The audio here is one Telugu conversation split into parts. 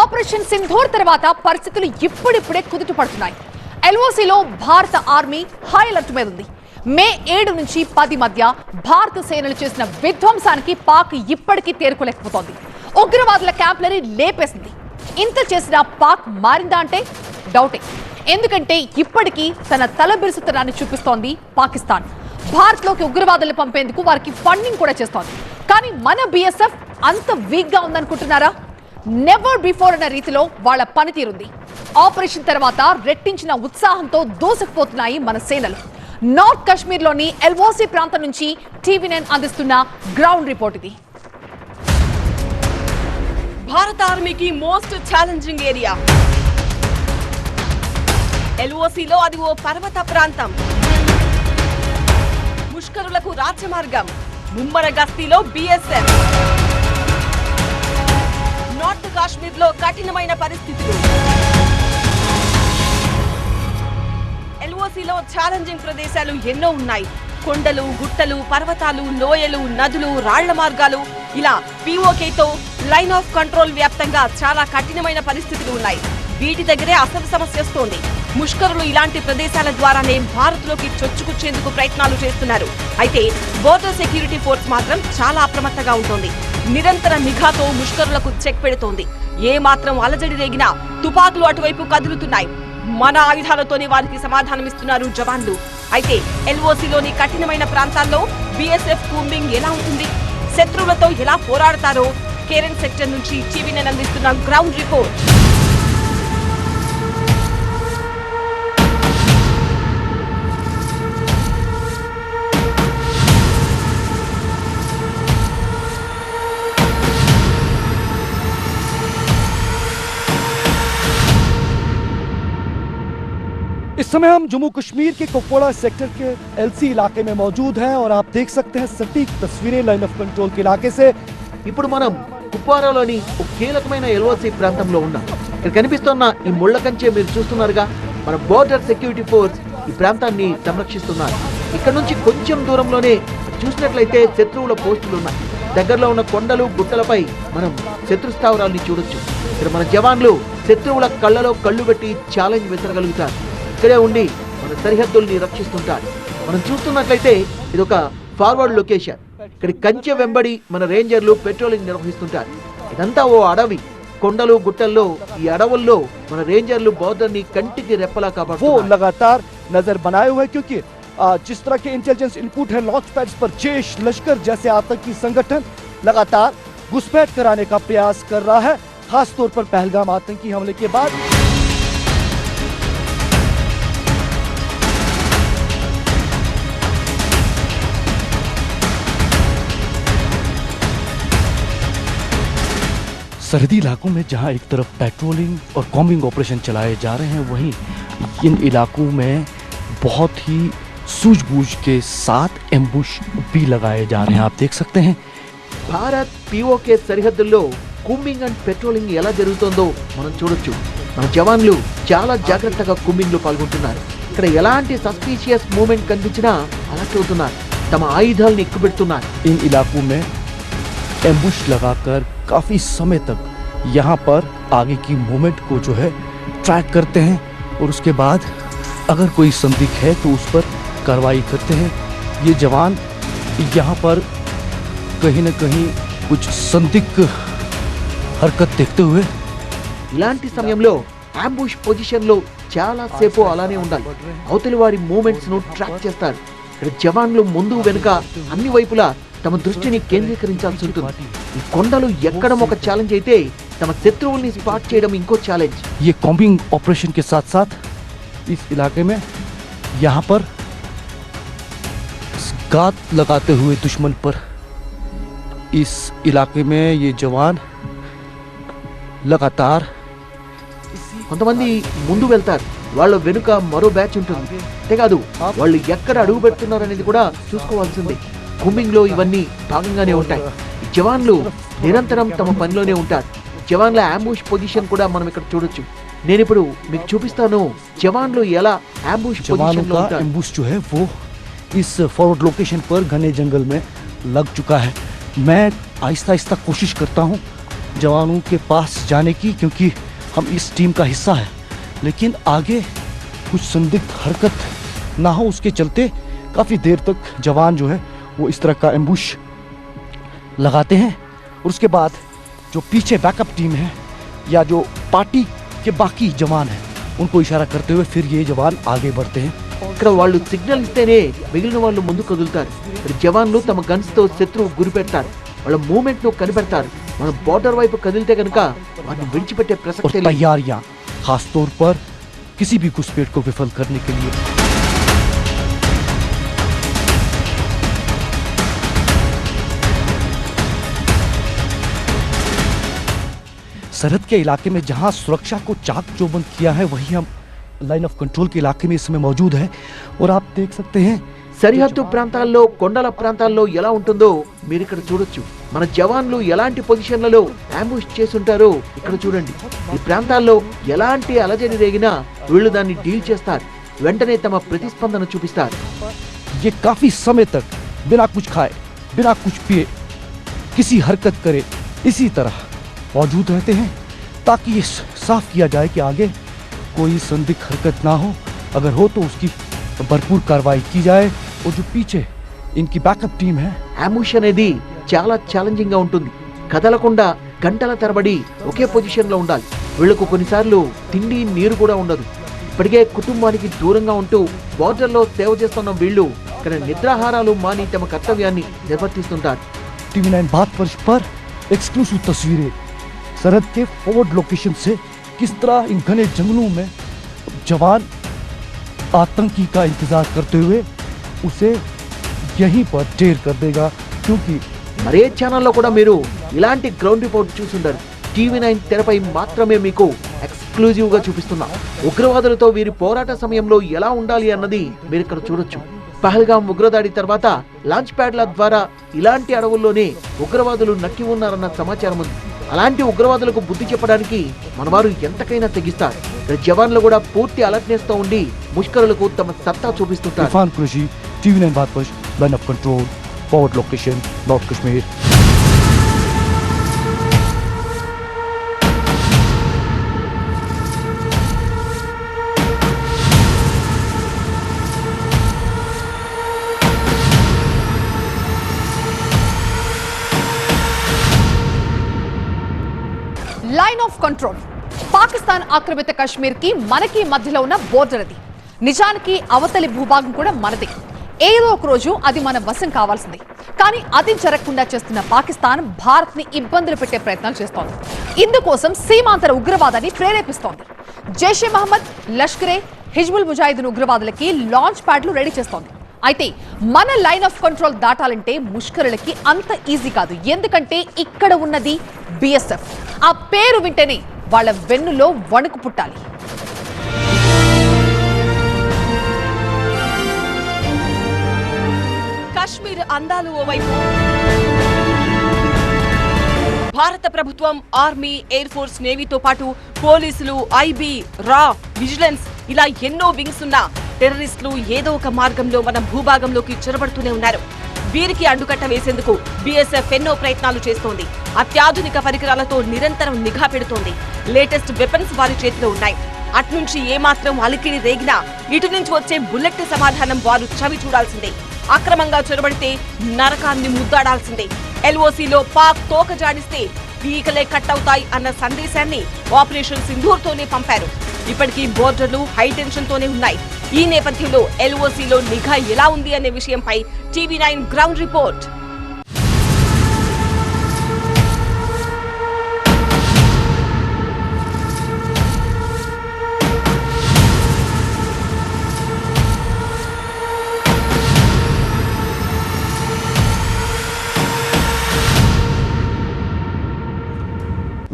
ఆపరేషన్ సింధూర్ తర్వాత పరిస్థితులు ఇప్పుడిప్పుడే కుదుట పడుతున్నాయి. ఎల్ఓసిలో భారత ఆర్మీ హై అలర్ట్ మీద ఉంది. మే ఏడు నుంచి పది మధ్య భారత సేనలు చేసిన విధ్వంసానికి పాక్ ఇప్పటికీ తేరుకోలేకపోతోంది. ఉగ్రవాదుల క్యాంపులని లేపేసింది. ఇంత చేసిన పాక్ మారిందా అంటే డౌటే. ఎందుకంటే ఇప్పటికీ తన తలబిరుసుతనాన్ని చూపిస్తోంది పాకిస్తాన్. భారత్లోకి ఉగ్రవాదులు పంపేందుకు వారికి ఫండింగ్ కూడా చేస్తోంది. కానీ మన బీఎస్ఎఫ్ అంత వీక్గా ఉందనుకుంటున్నారా? నెవర్ బిఫోర్ అన్న రీతిలో వాళ్ళ పనితీరుంది. ఆపరేషన్ తర్వాత రెట్టించిన ఉత్సాహంతో దూసుకుపోతున్నాయి మన సేనలు. నార్త్ కాశ్మీర్లోని ఎల్ఓసి ప్రాంతం నుంచి టీవీ నైన్ అందిస్తున్న గ్రౌండ్ రిపోర్ట్ ఇది. భారత ఆర్మీకి మోస్ట్ ఛాలెంజింగ్ ఏరియా ఎల్ఓసిలో అది ఓ పర్వత ప్రాంతం. ముష్కరులకు రాజ్యమార్గం. ముమ్మర గస్తీలో బీఎస్ఎఫ్ నార్త్ కాశ్మీర్లో కఠినమైన పరిస్థితులు. ఎల్ఓసిలో ఛాలెంజింగ్ ప్రదేశాలు ఎన్నో ఉన్నాయి. కొండలు గుట్టలు పర్వతాలు లోయలు నదులు రాళ్ళ మార్గాలు. ఇలా పీఓకేతో లైన్ ఆఫ్ కంట్రోల్ వ్యాప్తంగా చాలా కఠినమైన పరిస్థితులు ఉన్నాయి. వీటి దగ్గరే అసలు సమస్య వస్తోంది. ముష్కరులు ఇలాంటి ప్రదేశాల ద్వారానే భారత్లోకి చొచ్చుకొచ్చేందుకు ప్రయత్నాలు చేస్తున్నారు. అయితే బోర్డర్ సెక్యూరిటీ ఫోర్స్ మాత్రం చాలా అప్రమత్తంగా ఉంటుంది. నిరంతర నిఘాతో ముష్కరులకు చెక్ పెడుతోంది. ఏ మాత్రం అలజడి రేగినా తుపాకులు అటువైపు కదులుతున్నాయి. మన ఆయుధాలతోనే వారికి సమాధానమిస్తున్నారు జవాన్లు. అయితే ఎల్ఓసిలోని కఠినమైన ప్రాంతాల్లో బిఎస్ఎఫ్ కూంబింగ్ ఎలా ఉంటుంది? శత్రువులతో ఎలా పోరాడతారో కేరన్ సెక్టర్ నుంచి టీవీ అందిస్తున్న గ్రౌండ్ రిపోర్ట్. समय हम जम्मू कश्मीर के कुपवाड़ा सेक्टर के एलसी इलाके में मौजूद हैं और आप देख सकते हैं सटीक तस्वीरें लाइन ऑफ कंट्रोल के इलाके से ఇప్పుడు మనం కుప్వారాలోని ఒక కీలకమైన ఎల్ఓసి ప్రాంతంలో ఉన్నాం ఇక్కడ కనిపిస్తున్న ఈ ముళ్ళ కంచె మీరు చూస్తున్నారుగా మన బోర్డర్ సెక్యూరిటీ ఫోర్స్ ఈ ప్రాంతాన్ని సంరక్షిస్తున్నారు ఇక్కడ నుంచి కొంచెం దూరంలోనే చూసినట్లయితే శత్రువుల పోస్టులు ఉన్నాయి దగ్గరలో ఉన్న కొండలు గుట్టలపై మనం శత్రు స్థావరాల్ని చూడొచ్చు ఇక్కడ మన జవాన్లు శత్రువుల కళ్ళలో కళ్ళు పెట్టి ఛాలెంజ్ విసరగలుగుతారు ఇక్కడే ఉండి మన సరిహద్దుల్ని రక్షిస్తుంటారు మనం చూస్తున్నట్లయితే ఇది ఒక ఫార్వర్డ్ లొకేషన్ ఇక్కడ కంచె వెంబడి మన రేంజర్లు పెట్రోలింగ్ నిర్వహిస్తుంటారు ఇదంతా ఓ అడవి కొండలు గుట్టల్లో ఈ అడవుల్లో మన రేంజర్లు బోర్డర్ ని కంటికి రెప్పలా वो కాపాడుతున్నారు लगातार नजर बनाए हुए हैं क्योंकि आ, जिस तरह के इंटेलिजेंस इनपुट है लॉन्च पैड्स पर जैश लश्कर जैसे आतंकी संगठन लगातार घुसपैठ कराने का प्रयास कर रहा है खासतौर पर पहलगाम आतंकी हमले के बाद सरहदी इलाकों में जहां एक तरफ पेट्रोलिंग और कॉम्बिंग ऑपरेशन चलाए जा रहे हैं वहीं इन इलाकों में बहुत ही सूझबूझ के साथ एम्बुश भी लगाए जा रहे हैं आप देख सकते हैं భారత్ పిఓకే సరిహద్దుల్లో కుమ్మింగ్ అండ్ పెట్రోలింగ్ ఎలా జరుగుతుందో మనం చూడొచ్చు మన జవాన్లు చాలా జాగ్రత్తగా కుమ్మింగ్ లో పాల్గొంటున్నారు ఇక్కడ ఎలాంటి సస్పీషియస్ మూమెంట్ కనిపించినా అలర్ట్ అవుతున్నారు తమ ఆయుధాలను ఎక్కుపెడుతున్నారు इन इलाकों में एम्बुश लगाकर काफी समय तक यहाँ पर आगे की मूवमेंट को जो है ट्रैक करते हैं और उसके बाद अगर कोई संदिग्ध है तो उस पर कार्रवाई करते हैं ये जवान यहाँ पर कहीं न कहीं कुछ संदिग्ध हरकत देखते हुए ఇలాంటి సమయంలో అంబుష్ పొజిషన్ లో చాలా సేపు అలానే ఉండాలి అవతలి వారి మూమెంట్స్ ను ట్రాక్ చేస్తారు ఇక్కడ జవాన్లు ముందు వెనుక అన్ని వైపులా తమ దృష్టిని కేంద్రీకరించాల్సి ఉంటుంది ఈ కొండలు ఎక్కడం ఒక ఛాలెంజ్ అయితే తమ శత్రువుల్ని స్పాట్ చేయడం ఇంకో ఛాలెంజ్ ये कॉम्बिंग ऑपरेशन के साथ साथ इस इलाके में यहाँ पर घात लगाते हुए दुश्मन पर इस इलाके में ये जवान लगातार కొంతమంది ముందు వెళ్తారు వాళ్ళ వెనుక మరో బ్యాచ్ ఉంటుంది అంతేకాదు వాళ్ళు ఎక్కడ అడుగు పెడుతున్నారు అనేది కూడా చూసుకోవాల్సింది కుమ్మింగ్ లో ఇవన్నీ భాగంగానే ఉంటాయి ఈ జవాన్లు నిరంతరం తమ పనిలోనే ఉంటారు జవాన్ల అంబుష్ పొజిషన్ కూడా మనం ఇక్కడ చూడొచ్చు నేను ఇప్పుడు మీకు చూపిస్తాను జవాన్లు ఎలా అంబుష్ जवानों పొజిషన్ లో का ఉంటారు एम्बुश जो है वो इस फॉरवर्ड लोकेशन पर घने जंगल में लग चुका है मैं आहिस्ता आहिस्ता कोशिश करता हूँ जवानों के पास जाने की क्योंकि हम इस टीम का हिस्सा है लेकिन आगे कुछ संदिग्ध हरकत ना हो उसके चलते काफ़ी देर तक जवान जो है वो इस तरह का एम्बुश लगाते हैं और उसके बाद जो पीछे बैकअप टीम है या जो पार्टी के बाकी जवान हैं उनको इशारा करते हुए फिर ये जवान आगे बढ़ते हैं ఇక్కడ వాళ్ళు సిగ్నల్ ఇస్తేనే మిగిలిన వాళ్ళు ముందు కదులుతారు మరి జవాన్లు తమ గన్స్ తో శత్రువు గురి పెడతారు వాళ్ళ మూమెంట్ ను కనిపెడతారు మన బోర్డర్ వైపు కదిలితే కనుక వాటిని విడిచిపెట్టే और ప్రసక్తే లేదు तैयारियां खास तौर पर किसी भी घुसपैठ को विफल करने के लिए सरहद के इलाके में जहां सुरक्षा को चाक चौबंद किया है वहीं हम लाइन ऑफ कंट्रोल के इलाके में इस समय मौजूद है और आप देख सकते हैं సరిహద్దు ప్రాంతాల్లో కొండల ప్రాంతాల్లో ఎలా ఉంటుందో మీరు ఇక్కడ చూడొచ్చు మన జవాన్లు ఎలాంటి పొజిషన్లలో అంబుష్ చేసుంటారో ఇక్కడ చూడండి ఈ ప్రాంతాల్లో ఎలాంటి అలజడి రేగినా వీళ్ళు దాన్ని డీల్ చేస్తారు వెంటనే తమ ప్రతిస్పందన చూపిస్తారు ये काफी समय तक बिना कुछ खाए बिना कुछ पिए किसी हरकत करे इसी तरह मौजूद रहते हैं ताकि ये साफ किया जाए कि आगे कोई संदिग्ध हरकत ना हो अगर हो तो उसकी भरपूर कार्रवाई की जाए और जो पीछे इनकी बैकअप टीम है అంబుష్ అనేది చాలా ఛాలెంజింగ్ గా ఉంటుంది కదలకుండా గంటల తరబడి ఒకే పొజిషన్ లో ఉండాలి వీళ్ళకు కొన్నిసార్లు తిండి నీరు కూడా ఉండదు ఇప్పటికే కుటుంబానికి దూరంగా ఉంటూ బార్డర్ లో సేవ చేస్తున్న వీళ్ళు ఇక్కడ నిద్రాహారాలు మాని తమ కర్తవ్యాన్ని నిర్వర్తిస్తుంటారు टीवी नाइन बात पर पर एक्सक्लूसिव तस्वीरें सरहद के फॉरवर्ड लोकेशन से किस तरह इन घने जंगलों में जवान आतंकी का इंतजार करते हुए उसे यहीं पर ढेर कर देगा क्योंकि మరే ఛానల్లో కూడా మీరు ఇలాంటి గ్రౌండ్ రిపోర్ట్ చూసుండరు టీవీ నైన్ తెరపై మాత్రమే మీకు ఎక్స్క్లూజివ్ గా చూపిస్తున్నాం ఉగ్రవాదులతో వీరి పోరాట సమయంలో ఎలా ఉండాలి అన్నది మీరు ఇక్కడ చూడొచ్చు పహల్గాం ఉగ్రదాడి తర్వాత లాంచ్ ప్యాడ్ల ద్వారా ఇలాంటి అడవుల్లోనే ఉగ్రవాదులు నక్కి ఉన్నారన్న సమాచారం ఉంది అలాంటి ఉగ్రవాదులకు బుద్ధి చెప్పడానికి మనవారు ఎంతకైనా తెగిస్తారు. ఇక్కడ జవాన్లు కూడా పూర్తి అలర్ట్నెస్తో ఉండి ముష్కరులకు తమ సత్తా చూపిస్తుంటారు. టీవీ నైన్ బైన్ కంట్రోల్ కంట్రోల్. పాకిస్తాన్ ఆక్రమిత కశ్మీర్కి మనకి మధ్యలో ఉన్న బోర్డర్ అది. నిజానికి అవతలి భూభాగం కూడా మనది. ఏదో ఒక రోజు అది మన వశం కావాల్సింది. కానీ అది జరగకుండా చేస్తున్న పాకిస్తాన్ భారత్ని ఇబ్బందులు పెట్టే ప్రయత్నాలు చేస్తోంది. ఇందుకోసం సీమాంతర ఉగ్రవాదాన్ని ప్రేరేపిస్తోంది. జైషే మహమ్మద్ లష్కరే హిజ్బుల్ ముజాహిదీన్ ఉగ్రవాదులకి లాంచ్ ప్యాడ్లు రెడీ చేస్తోంది. అయితే మన లైన్ ఆఫ్ కంట్రోల్ దాటాలంటే ముష్కరులకి అంత ఈజీ కాదు. ఎందుకంటే ఇక్కడ ఉన్నది బిఎస్ఎఫ్ ఆ పేరు వింటేనే వాళ్ళ వెన్నులో వణుకు పుట్టాలి. కాశ్మీర్ అందాలు ఓవైపు భారత ప్రభుత్వం ఆర్మీ ఎయిర్ ఫోర్స్ నేవీతో పాటు పోలీసులు ఐబీ రా విజిలెన్స్ ఇలా ఎన్నో వింగ్స్ ఉన్న టెర్రరిస్టులు ఏదో ఒక మార్గంలో మన భూభాగంలోకి చొరబడుతూనే ఉన్నారు. వీరికి అడ్డుకట్ట వేసేందుకు బీఎస్ఎఫ్ ఎన్నో ప్రయత్నాలు చేస్తోంది. అత్యాధునిక పరికరాలతో నిరంతరం నిఘా పెడుతోంది. లేటెస్ట్ వెపన్స్ వారి చేతిలో ఉన్నాయి. అట్నుంచి ఏమాత్రం అలికిడి రేగినా ఇటు నుంచి వచ్చే బుల్లెట్ సమాధానం వారు చవి చూడాల్సిందే. అక్రమంగా చొరబడితే నరకాన్ని ముద్దాడాల్సిందే. ఎల్ఓసిలో పాక్ తోక జాడిస్తే వీకలే కట్ అవుతాయి అన్న సందేశాన్ని ఆపరేషన్ సింధూర్తోనే పంపారు. ఇప్పటికీ బోర్డర్లు హై టెన్షన్ తోనే ఉన్నాయి. ఈ నేపథ్యంలో ఎల్ఓసిలో నిఘా ఎలా ఉంది అనే విషయంపై TV nine ground report.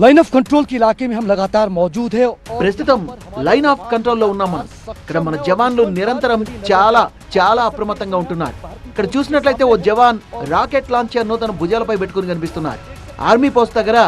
Line of కంట్రోల్కి ఇలాకే మేము లగాతార్ మౌజూద్ హై ప్రస్తుతం లైన్ ఆఫ్ కంట్రోల్లో ఉన్నాం మనం. ఇక్కడ మన జవాన్లు నిరంతరం చాలా చాలా అప్రమత్తంగా ఉంటున్నారు. ఇక్కడ చూసినట్లయితే ఓ జవాన్ రాకెట్ లాంచర్ను తన భుజాలపై పెట్టుకుని కనిపిస్తున్నారు. ఆర్మీ పోస్ట్ దగ్గర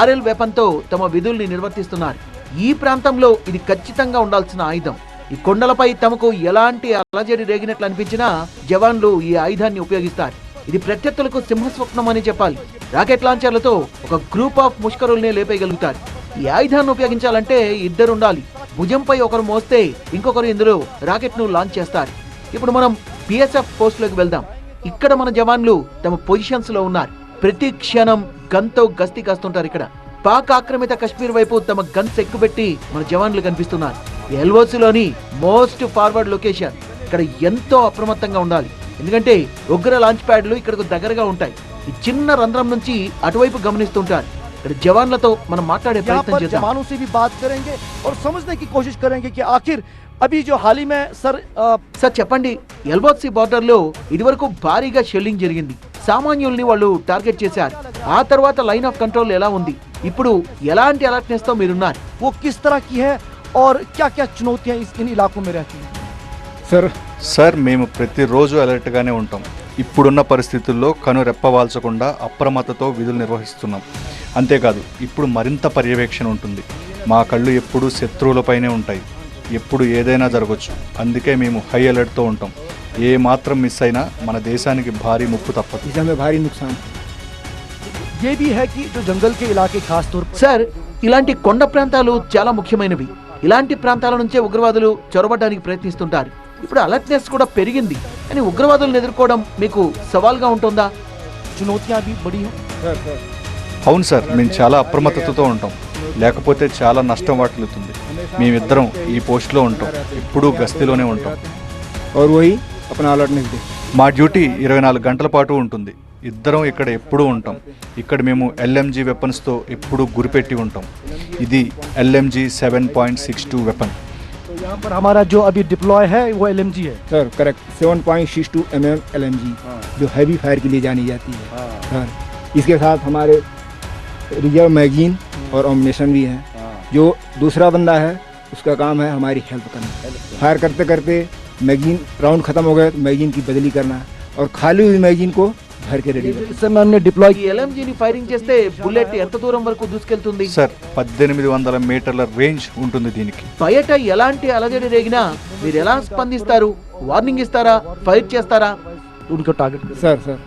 ఆర్ఎల్ వెపన్తో తమ విధుల్ని నిర్వర్తిస్తున్నారు. ఈ ప్రాంతంలో ఇది ఖచ్చితంగా ఉండాల్సిన ఆయుధం. ఈ కొండలపై తమకు ఎలాంటి అలజడి రేగినట్లు అనిపించినా జవాన్లు ఈ ఆయుధాన్ని ఉపయోగిస్తారు. ఇది ప్రత్యర్థులకు సింహస్వప్నం అని చెప్పాలి. రాకెట్ లాంచర్లతో ఒక గ్రూప్ ఆఫ్ ముష్కరుల్నే లేపేయగలుగుతారు. ఈ ఆయుధాన్ని ఉపయోగించాలంటే ఇద్దరు ఉండాలి భుజంపై ఒకరు మోస్తే ఇంకొకరు ఇందులో రాకెట్ను లాంచ్ చేస్తారు. ఇప్పుడు మనం పిఎస్ఎఫ్ పోస్ట్లోకి వెళ్దాం. ఇక్కడ మన జవాన్లు తమ పొజిషన్స్లో ఉన్నారు. ప్రతి క్షణం గన్తో గస్తీ కాస్తుంటారు ఇక్కడ. పాక్ ఆక్రమిత కశ్మీర్ వైపు తమ గన్స్ ఎక్కుపెట్టి మన జవాన్లు కనిపిస్తున్నారు. ఎల్ఓసిలోని మోస్ట్ ఫార్వర్డ్ లొకేషన్. ఇక్కడ ఎంతో అప్రమత్తంగా ఉండాలి. ఎందుకంటే ఉగ్ర లాంచ్ ప్యాడ్లు ఇక్కడకు దగ్గరగా ఉంటాయి ఈ చిన్న రంధ్రం నుంచి అటువైపు గమనిస్తుంటారు ఇక్కడ జవాన్లతో మనం మాట్లాడే यहाँ ప్రయత్నం पर చేద్దాం जवानों से भी बात करेंगे और समझने की कोशिश करेंगे कि आखिर अभी जो हाल ही में सर अ, సార్ చెప్పండి ఎల్బోత్సీ బార్డర్ లో ఇదివరకు భారీగా షెల్లింగ్ జరిగింది సామాన్యుల్ని వాళ్ళు టార్గెట్ చేశారు ఆ తర్వాత లైన్ ఆఫ్ కంట్రోల్ ఎలా ఉంది ఇప్పుడు ఎలాంటి అలర్ట్నెస్ తో మీరున్నారు वो किस तरह की है और क्या क्या चुनौतियां इस इन इलाकों में रहती हैं సార్ సార్ మేము ప్రతిరోజు అలర్ట్గానే ఉంటాం ఇప్పుడున్న పరిస్థితుల్లో కను రెప్పవాల్చకుండా అప్రమత్తతో విధులు నిర్వహిస్తున్నాం అంతేకాదు ఇప్పుడు మరింత పర్యవేక్షణ ఉంటుంది మా కళ్ళు ఎప్పుడూ శత్రువులపైనే ఉంటాయి ఎప్పుడు ఏదైనా జరగవచ్చు అందుకే మేము హై అలర్ట్తో ఉంటాం ఏ మాత్రం మిస్ అయినా మన దేశానికి భారీ ముప్పు తప్పదు इससे हमें भारी नुकसान है ये भी है कि जो जंगल के इलाके खास तौर पर సార్ ఇలాంటి కొండ ప్రాంతాలు చాలా ముఖ్యమైనవి ఇలాంటి ప్రాంతాల నుంచే ఉగ్రవాదులు చొరబడడానికి ప్రయత్నిస్తుంటారు ఇప్పుడు అలర్ట్నెస్ కూడా పెరిగింది కానీ ఉగ్రవాదులను ఎదుర్కోవడం మీకు సవాల్గా ఉంటుందా चुनौतियां भी बड़ी हैं सर सर అవును సార్ మేము చాలా అప్రమత్తతతో ఉంటాం లేకపోతే చాలా నష్టం వాటిల్లుతుంది మేమిద్దరం ఈ పోస్ట్లో ఉంటాం ఎప్పుడూ గస్తీలోనే ఉంటాం और वही अपना अलर्टनेस दे మా డ్యూటీ ఇరవై నాలుగు గంటల పాటు ఉంటుంది ఇద్దరం ఇక్కడ ఎప్పుడూ ఉంటాం ఇక్కడ మేము ఎల్ఎంజీ వెపన్స్తో ఎప్పుడూ గురిపెట్టి ఉంటాం ఇది LMG seven point six two weapon तो यहाँ पर हमारा जो अभी डिप्लॉय है वो एलएमजी है। Sir correct seven point six two M M L M G जो हैवी फायर के लिए जानी जाती है। सर इसके साथ हमारे रिज़र्व मैगजीन और ऑमिनेशन भी है। जो दूसरा बंदा है उसका काम है हमारी हेल्प करना। फायर करते करते मैगजीन राउंड ख़त्म हो गए तो मैगजीन की बदली करना। और खाली हुई मैगजीन को भर के रेडी इस समय हमने डिप्लॉय ఈ ఎల్ఎంజీని ఫైరింగ్ చేస్తే బుల్లెట్ ఎంత దూరం వరకు దూసుకెళ్తుంది సార్ పద్దెనిమిది వందల మీటర్ల రేంజ్ ఉంటుంది దీనికి బయట ఎలాంటి అలజడి రేగినా మీరు ఎలా స్పందిస్తారు వార్నింగ్ ఇస్తారా ఫైర్ చేస్తారా उनको टारगेट कर सर सर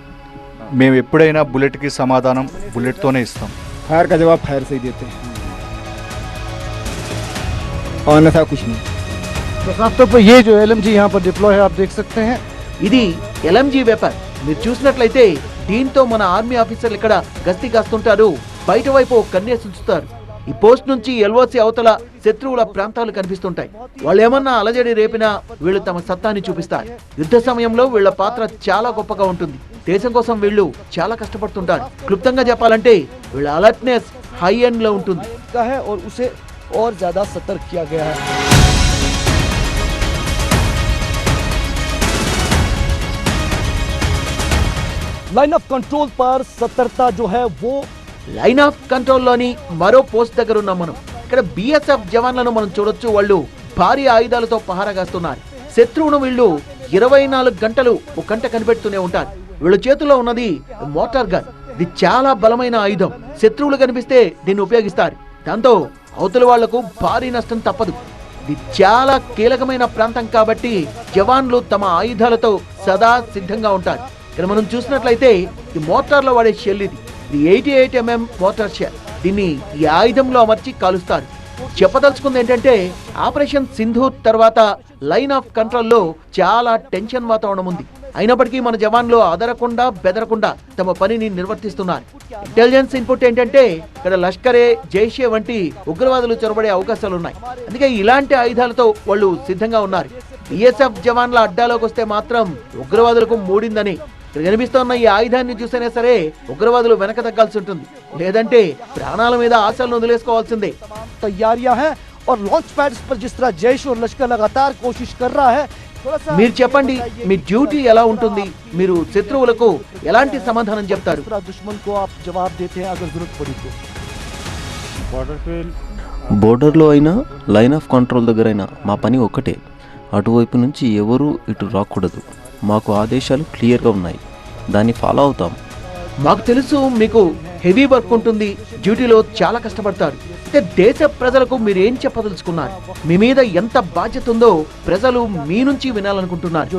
మేము ఎప్పుడైనా బుల్లెట్కి సమాధానం బుల్లెట్తోనే ఇస్తాం फायर का जवाब फायर से ही देते हैं और अन्यथा कुछ नहीं तो साफ तौर पर ये जो एल यहाँ पर डिप्लॉय है आप देख सकते हैं ఇది ఎల్ఎంజీ వెపన్ మీరు చూసినట్లయితే దీంతో మన ఆర్మీ ఆఫీసర్లు ఇక్కడ గస్తీ కాస్తుంటారు బయట వైపు ఓ కన్నేసి ఉంచుతారు ఈ పోస్ట్ నుంచి ఎల్ఓసి అవతల శత్రువుల ప్రాంతాలు కనిపిస్తుంటాయి వాళ్ళు ఏమన్నా అలజడి రేపినా వీళ్ళు తమ సత్తాన్ని చూపిస్తారు యుద్ధ సమయంలో వీళ్ళ పాత్ర చాలా గొప్పగా ఉంటుంది దేశం కోసం వీళ్ళు చాలా కష్టపడుతుంటారు క్లుప్తంగా చెప్పాలంటే వీళ్ళ అలర్ట్నెస్ హై ఎండ్లో ఉంటుంది లైన్ ఆఫ్ కంట్రోల్ పర్ సతర్తా జో హై వో లైన్ ఆఫ్ కంట్రోల్లోని మరో పోస్ట్ దగ్గర ఉన్నాం మనం. ఇక్కడ బిఎస్ఎఫ్ జవాన్లను మనం చూడొచ్చు. వాళ్ళు భారీ ఆయుధాలతో పహారాగాస్తున్నారు శత్రువును వీళ్ళు ఇరవై నాలుగు గంటలు ఒక గంట కనిపెడుతూనే ఉంటారు. వీళ్ళ చేతిలో ఉన్నది మోటార్ గన్ ఇది చాలా బలమైన ఆయుధం. శత్రువులు కనిపిస్తే దీన్ని ఉపయోగిస్తారు. దాంతో అవతల వాళ్ళకు భారీ నష్టం తప్పదు. ఇది చాలా కీలకమైన ప్రాంతం కాబట్టి జవాన్లు తమ ఆయుధాలతో సదా సిద్ధంగా ఉంటారు. ఇక్కడ మనం చూసినట్లయితే ఈ మోటార్లో వాడే షెల్ ఇది. ఇది eighty eight MM mortar shell. దీన్ని ఈ ఆయుధంలో అమర్చి కాలుస్తారు. చెప్పదలుచుకుంది ఏంటంటే ఆపరేషన్ సింధు తర్వాత లైన్ ఆఫ్ కంట్రోల్లో చాలా టెన్షన్ వాతావరణం ఉంది. అయినప్పటికీ మన జవాన్లు అదరకుండా బెదరకుండా తమ పనిని నిర్వర్తిస్తున్నారు. ఇంటెలిజెన్స్ ఇన్పుట్ ఏంటంటే ఇక్కడ లష్కరే జైషే వంటి ఉగ్రవాదులు చొరబడే అవకాశాలు ఉన్నాయి అందుకే ఇలాంటి ఆయుధాలతో వాళ్ళు సిద్ధంగా ఉన్నారు. బిఎస్ఎఫ్ జవాన్ల అడ్డాలోకి వస్తే మాత్రం ఉగ్రవాదులకు మూడిందని ఇక్కడ కనిపిస్తున్న ఈ ఆయుధాన్ని చూసినా సరే ఉగ్రవాదులు వెనక తగ్గాల్సి ఉంటుంది లేదంటే ప్రాణాల మీద ఆశలను వదిలేసుకోవాల్సిందే तैयारियां हैं और लॉन्च पैड्स पर जिस तरह जैश और लश्कर लगातार कोशिश कर रहा है थोड़ा सा మీరు చెప్పండి మీ డ్యూటీ ఎలా ఉంటుంది మీరు శత్రువులకు ఎలాంటి సమాధానం చెప్తారు किस तरह दुश्मन को आप जवाब देते हैं अगर जरूरत पड़ी तो బోర్డర్లో అయినా లైన్ ఆఫ్ కంట్రోల్ దగ్గర అయినా మా పని ఒక్కటే అటువైపు నుంచి ఎవరూ ఇటు రాకూడదు మాకు ఆదేశాలు క్లియర్గా ఉన్నాయి. దాన్ని ఫాలో అవుతాం. మాకు తెలుసు మీకు హెవీ వర్క్ ఉంటుంది. డ్యూటీలో చాలా కష్టపడతారు. అంటే దేశ ప్రజలకు మీరు ఏం చెప్పదలుచుకున్నారు? మీ మీద ఎంత బాధ్యత ఉందో ప్రజలు మీ నుంచి వినాలనుకుంటున్నారు.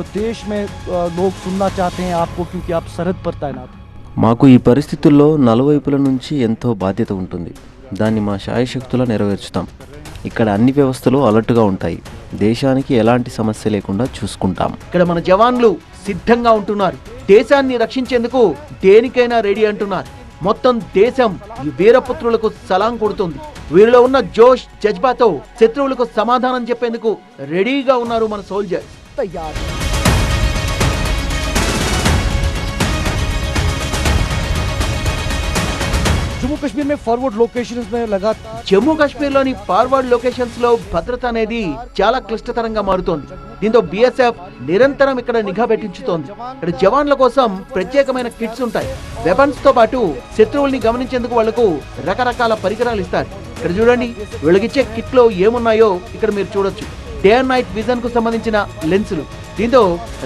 మాకు ఈ పరిస్థితుల్లో నలువైపుల నుంచి ఎంతో బాధ్యత ఉంటుంది. దాన్ని మా శాయశక్తులా నెరవేర్చుతాం. ఇక్కడ అన్ని వ్యవస్థలు అలర్ట్గా ఉంటాయి. దేశానికి ఎలాంటి సమస్య లేకుండా చూసుకుంటాం. ఇక్కడ మన జవాన్లు సిద్ధంగా ఉంటున్నారు. దేశాన్ని రక్షించేందుకు దేనికైనా రెడీ అంటున్నారు. మొత్తం దేశం ఈ వీరపుత్రులకు సలాం కొడుతుంది. వీరిలో ఉన్న జోష్ జజ్బాతో శత్రువులకు సమాధానం చెప్పేందుకు రెడీగా ఉన్నారు మన సోల్జర్స్ జమ్మూ కశ్మీర్ మే ఫార్వర్డ్ లొకేషన్స్ మే లగా జమ్మూ కశ్మీర్లోని ఫార్వర్డ్ లొకేషన్స్లో భద్రత అనేది చాలా క్లిష్టతరంగా మారుతోంది. దీంతో బీఎస్ఎఫ్ నిరంతరం ఇక్కడ నిఘా పెట్టించుతోంది. ఇక్కడ జవాన్ల కోసం ప్రత్యేకమైన కిట్స్ ఉంటాయి. వెపన్స్తో పాటు శత్రువుల్ని గమనించేందుకు వాళ్ళకు రకరకాల పరికరాలు ఇస్తారు. ఇక్కడ చూడండి వీళ్ళకిచ్చే కిట్లో ఏమున్నాయో ఇక్కడ మీరు చూడొచ్చు. డే అండ్ నైట్ విజన్కు సంబంధించిన లెన్సులు దీంతో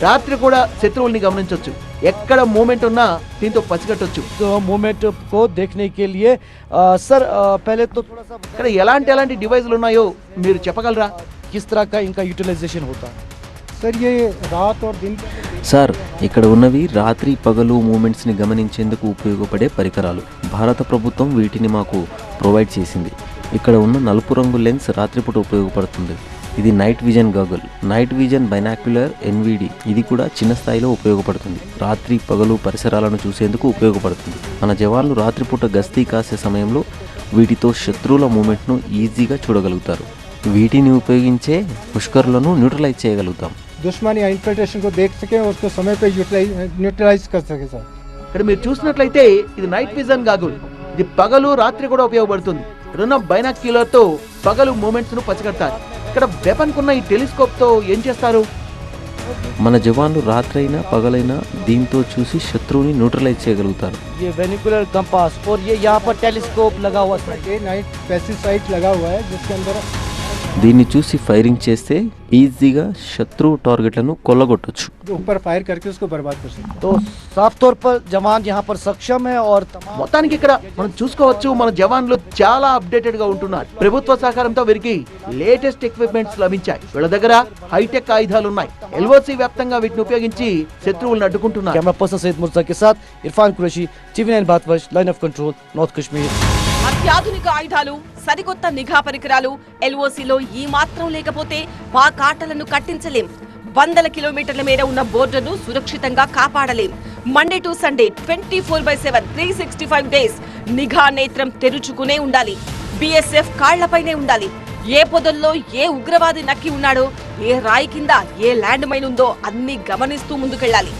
రాత్రి కూడా శత్రువుల్ని గమనించవచ్చు ఎక్కడ మూమెంట్ ఉన్నా దీంతో పసిగట్టవచ్చు మూమెంట్ కో దేఖనేకి లియే సర్ ఇక్కడ ఎలాంటి ఎలాంటి డివైజులు ఉన్నాయో మీరు చెప్పగలరా? కిస్ తరహ ఇంకా యూటిలైజేషన్ అవుతా సార్ ఇక్కడ ఉన్నవి రాత్రి పగలు మూమెంట్స్ని గమనించేందుకు ఉపయోగపడే పరికరాలు. భారత ప్రభుత్వం వీటిని మాకు ప్రొవైడ్ చేసింది. ఇక్కడ ఉన్న నలుపు రంగు లెన్స్ రాత్రిపూట ఉపయోగపడుతుంది. ఇది night vision goggle night vision binocular NVD ఇది కూడా చిన్న స్థాయిలో ఉపయోగపడుతుంది రాత్రి పగలు పరిసరాలను చూసేందుకు ఉపయోగపడుతుంది మన జవాన్లు రాత్రిపూట గస్తీ కాసే సమయంలో వీటితో శత్రువుల మూమెంట్ను ఈజీగా చూడగలుగుతారు వీటిని ఉపయోగించే పుష్కరులను న్యూట్రలైజ్ చేయగలుగుతాం दुश्मन या इन्फिल्ट्रेशन को देख सके और उसको समय पे यूटिलाइज न्यूट्रलाइज कर सके सर ఇక్కడ మీరు చూసినట్లయితే ఇది నైట్ విజన్ గాగుల్ ఇది పగలు రాత్రి కూడా ఉపయోగపడుతుంది ఇక్కడున్న బైనాక్యులర్ తో పగలు మూమెంట్స్ ను పసిగడతారు ఇక్కడ వెపన్ కున్న ఈ టెలిస్కోప్ తో ఏం చేస్తారు మన జవాన్లు రాత్రైనా పగలైనా దీంతో చూసి శత్రువుని న్యూట్రలైజ్ చేయగలుగుతారు ये वेनिकुलर कंपास और ये यहाँ पर टेलीस्कोप लगा हुआ है डे नाइट पैसिव साइट लगा हुआ है जिसके अंदर దీన్ని చూసి ఫైరింగ్ చేస్తే ఈజీగా శత్రు టార్గెట్లను కొల్లగొట్టొచ్చు जो ऊपर फायर करके उसको बर्बाद कर सकते हैं तो साफ तौर पर जवान यहाँ पर सक्षम है और तमाम మొత్తానికి ఇక్కడ మనం చూసుకోవచ్చు మన జవాన్లు చాలా అప్డేటెడ్ గా ఉంటున్నారు ప్రభుత్వ సహకారంతో వీరికి లేటెస్ట్ ఎక్విప్మెంట్స్ లభించాయి వీళ్ళ దగ్గర హైటెక్ ఆయుధాలు ఉన్నాయి ఎల్ఓసి వ్యాప్తంగా వీటిని ఉపయోగించి శత్రువులను అడ్డుకుంటున్నారు कैमरा पर्सन सैद मुर्जा के साथ Irfan Qureshi TV nine Bharatvarsh line of control north Kashmir అత్యాధునిక ఆయుధాలు సరికొత్త నిఘా పరికరాలు ఎల్ఓసిలో ఈ మాత్రం లేకపోతే పాక్ ఆటలను కట్టించలేం. వందల కిలోమీటర్ల మేర ఉన్న బోర్డర్ను సురక్షితంగా కాపాడలేం. Monday to Sunday twenty four by seven three sixty five days నిఘా నేత్రం తెరుచుకునే ఉండాలి. బిఎస్ఎఫ్ కాళ్ళపైనే ఉండాలి. ఏ పొదల్లో ఏ ఉగ్రవాది నక్కి ఉన్నాడో ఏ రాయి కింద ఏ ల్యాండ్ మైన్ ఉందో అన్ని గమనిస్తూ ముందుకెళ్ళాలి.